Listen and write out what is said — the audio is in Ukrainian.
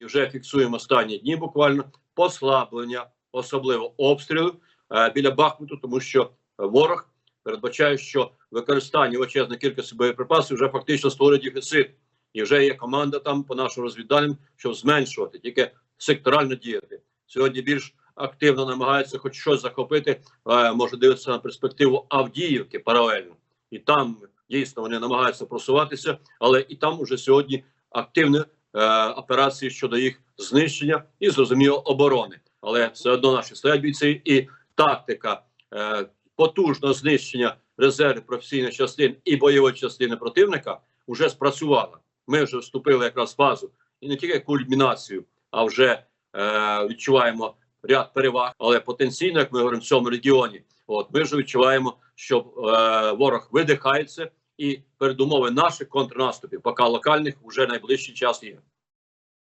і вже фіксуємо останні дні буквально послаблення, особливо обстрілів е, біля Бахмуту, тому що ворог передбачає, що використання величезної кількості боєприпасів вже фактично створює дефіцит. І вже є команда там по нашим розвідданим, щоб зменшувати, тільки секторально діяти. Сьогодні більш активно намагаються хоч щось захопити, е, може дивитися на перспективу Авдіївки паралельно. І там дійсно вони намагаються просуватися, але і там уже сьогодні активні е, операції щодо їх знищення і зрозуміло оборони. Але все одно наші стоять бійці і тактика е, потужного знищення резервів професійних частин і бойової частини противника вже спрацювала. Ми вже вступили якраз в фазу і не тільки кульмінацію, а вже е, відчуваємо ряд переваг, але потенційно, як ми говоримо в цьому регіоні, от ми вже відчуваємо, що е, ворог видихається, і передумови наших контрнаступів, поки локальних, вже найближчий час є.